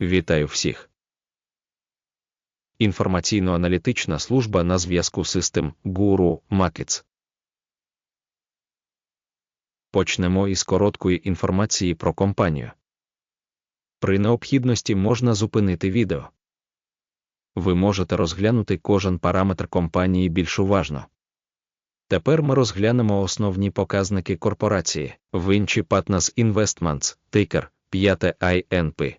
Вітаю всіх. Інформаційно-аналітична служба на зв'язку System Guru Markets. Почнемо із короткої інформації про компанію. При необхідності можна зупинити відео. Ви можете розглянути кожен параметр компанії більш уважно. Тепер ми розглянемо основні показники корпорації Vinci Partners Investments, тикер 5 INP.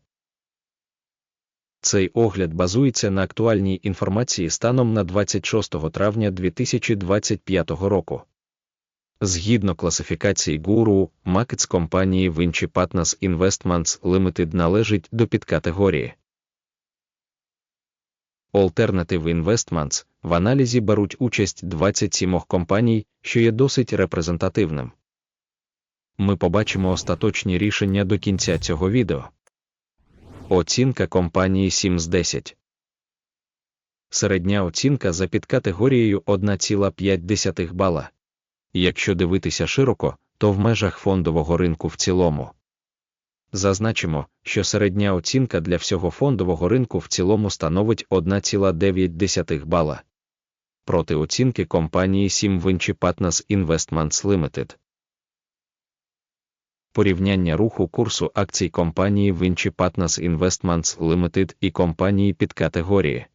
Цей огляд базується на актуальній інформації станом на 26 травня 2025 року. Згідно класифікації Guru, Markets компанії Vinci Partners Investments Limited належить до підкатегорії. Alternative Investments в аналізі беруть участь 27 компаній, що є досить репрезентативним. Ми побачимо остаточні рішення до кінця цього відео. Оцінка компанії 7 з 10. Середня оцінка за підкатегорією 1,5 бала. Якщо дивитися широко, то в межах фондового ринку в цілому. Зазначимо, що середня оцінка для всього фондового ринку в цілому становить 1,9 бала. Проти оцінки компанії 7 Vinci Partners Investments Limited. Порівняння руху курсу акцій компанії Vinci Partners Investments Limited і компанії під категорії.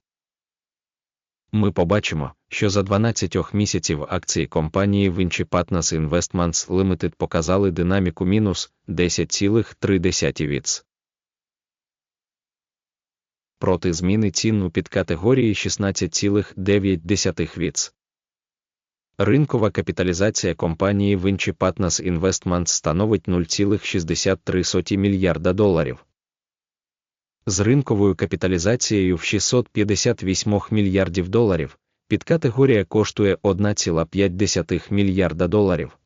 Ми побачимо, що за 12 місяців акції компанії Vinci Partners Investments Limited показали динаміку мінус 10,3 віц. Проти зміни цін у підкатегорії 16,9 віц. Ринкова капіталізація компанії Vinci Partners Investments становить 0,63 мільярда доларів. З ринковою капіталізацією в 658 мільярдів доларів підкатегорія коштує 1,5 мільярда доларів.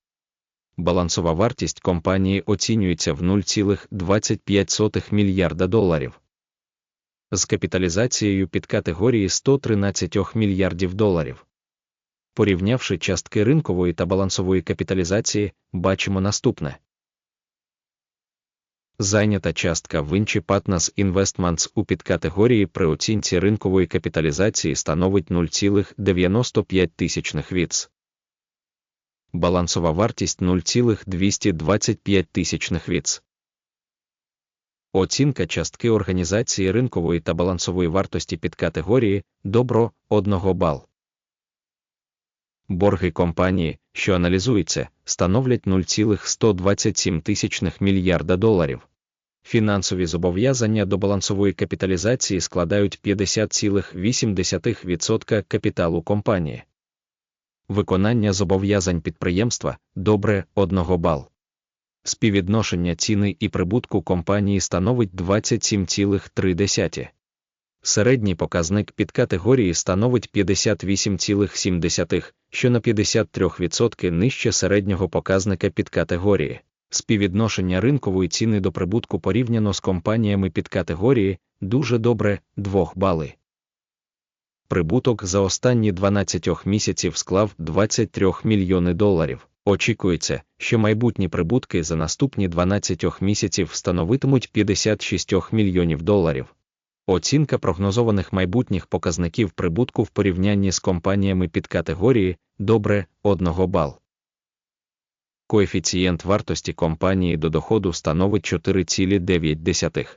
Балансова вартість компанії оцінюється в 0,25 мільярда доларів. З капіталізацією підкатегорії 113 мільярдів доларів. Порівнявши частки ринкової та балансової капіталізації, бачимо наступне. Зайнята частка Vinci Partners Investments у підкатегорії при оцінці ринкової капіталізації становить 0,95 тисячних віц. Балансова вартість 0,225 тисячних віц. Оцінка частки організації ринкової та балансової вартості підкатегорії добро 1 бал. Борги компанії, що аналізується, становлять 0,127 тисячних мільярда доларів. Фінансові зобов'язання до балансової капіталізації складають 50,8% капіталу компанії. Виконання зобов'язань підприємства добре 1 бал. Співвідношення ціни і прибутку компанії становить 27,3. Середній показник під категорії становить 58,7, що на 53% нижче середнього показника під категорії. Співвідношення ринкової ціни до прибутку порівняно з компаніями під категорії дуже добре 2 бали. Прибуток за останні 12 місяців склав 23 мільйони доларів. Очікується, що майбутні прибутки за наступні 12 місяців становитимуть 56 мільйонів доларів. Оцінка прогнозованих майбутніх показників прибутку в порівнянні з компаніями під категорії добре 1 бал. Коефіцієнт вартості компанії до доходу становить 4,9.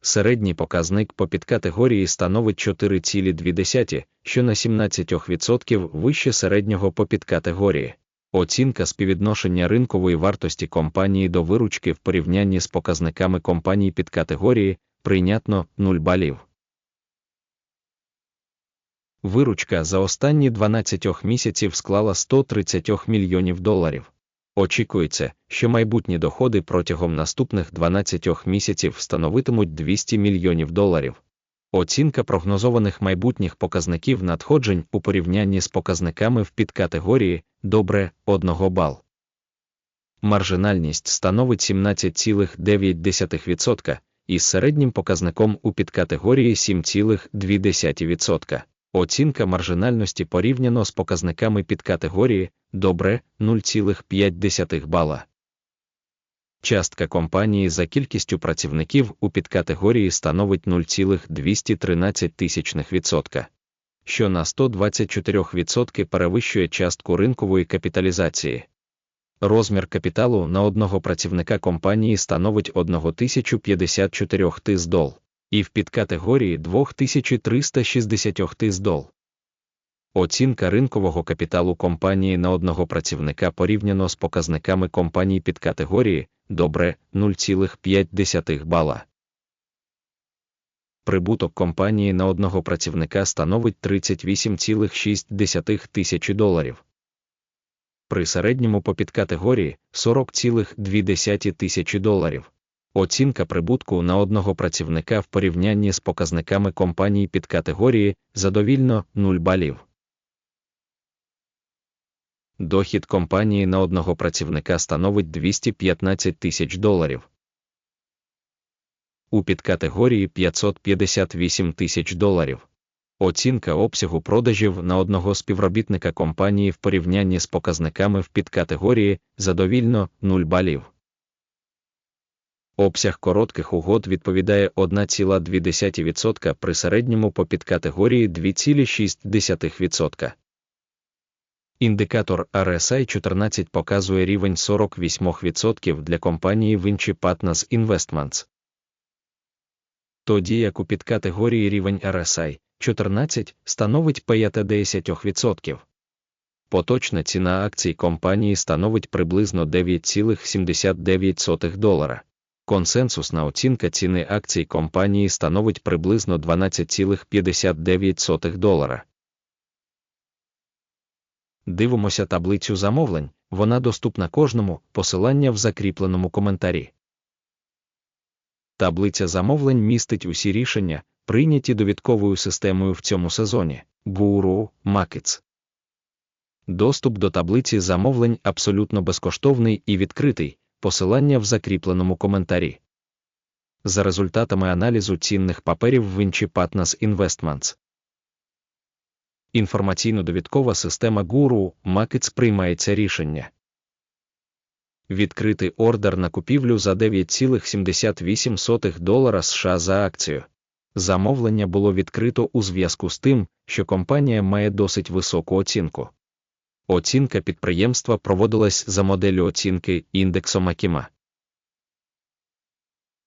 Середній показник по підкатегорії становить 4,2, що на 17% вище середнього по підкатегорії. Оцінка співвідношення ринкової вартості компанії до виручки в порівнянні з показниками компаній під категорії прийнятно 0 балів. Виручка за останні 12 місяців склала 130 мільйонів доларів. Очікується, що майбутні доходи протягом наступних 12 місяців становитимуть 200 мільйонів доларів. Оцінка прогнозованих майбутніх показників надходжень у порівнянні з показниками в підкатегорії добре 1 бал. Маржинальність становить 17,9% із середнім показником у підкатегорії 7,2%. Оцінка маржинальності порівняно з показниками підкатегорії добре 0,5 бала. Частка компанії за кількістю працівників у підкатегорії становить 0,213%, що на 124% перевищує частку ринкової капіталізації. Розмір капіталу на одного працівника компанії становить 1054 тис дол, і в підкатегорії 2360 тисдол. Оцінка ринкового капіталу компанії на одного працівника порівняно з показниками компаній підкатегорії добре 0,5 бала. Прибуток компанії на одного працівника становить 38,6 тисячі доларів. При середньому по підкатегорії 40,2 тисячі доларів. Оцінка прибутку на одного працівника в порівнянні з показниками компаній підкатегорії задовільно 0 балів. Дохід компанії на одного працівника становить 215 тисяч доларів. У підкатегорії 558 тисяч доларів. Оцінка обсягу продажів на одного співробітника компанії в порівнянні з показниками в підкатегорії задовільно 0 балів. Обсяг коротких угод відповідає 1,2% при середньому по підкатегорії 2,6%. Індикатор RSI 14 показує рівень 48% для компанії Vinci Partners Investments. Тоді як у підкатегорії рівень RSI 14 становить 5-10%. Поточна ціна акцій компанії становить приблизно 9,79 долара. Консенсусна оцінка ціни акцій компанії становить приблизно 12,59 долара. Дивимося таблицю замовлень, вона доступна кожному, посилання в закріпленому коментарі. Таблиця замовлень містить усі рішення, прийняті довідковою системою в цьому сезоні Guru Markets. Доступ до таблиці замовлень абсолютно безкоштовний і відкритий, посилання в закріпленому коментарі. За результатами аналізу цінних паперів Vinci Partners Investments. Інформаційно-довідкова система Guru Markets приймається рішення. Відкритий ордер на купівлю за 9,78 долара США за акцію. Замовлення було відкрито у зв'язку з тим, що компанія має досить високу оцінку. Оцінка підприємства проводилась за моделлю оцінки індексом Акіма.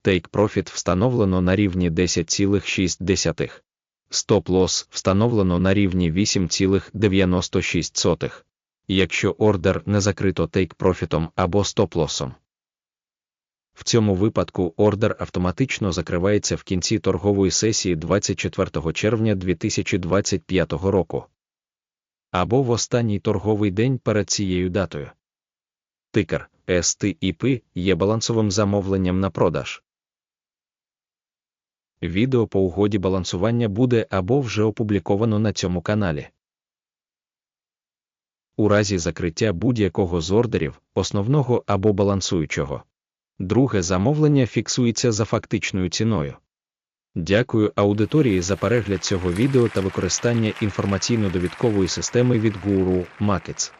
Take Profit встановлено на рівні 10,6. Стоп-лосс встановлено на рівні 8,96. Якщо ордер не закрито тейк-профітом або стоп-лосом. В цьому випадку ордер автоматично закривається в кінці торгової сесії 24 червня 2025 року або в останній торговий день перед цією датою. Тикер STIP є балансовим замовленням на продаж. Відео по угоді балансування буде або вже опубліковано на цьому каналі. У разі закриття будь-якого з ордерів, основного або балансуючого. Друге замовлення фіксується за фактичною ціною. Дякую аудиторії за перегляд цього відео та використання інформаційно-довідкової системи від Guru Markets.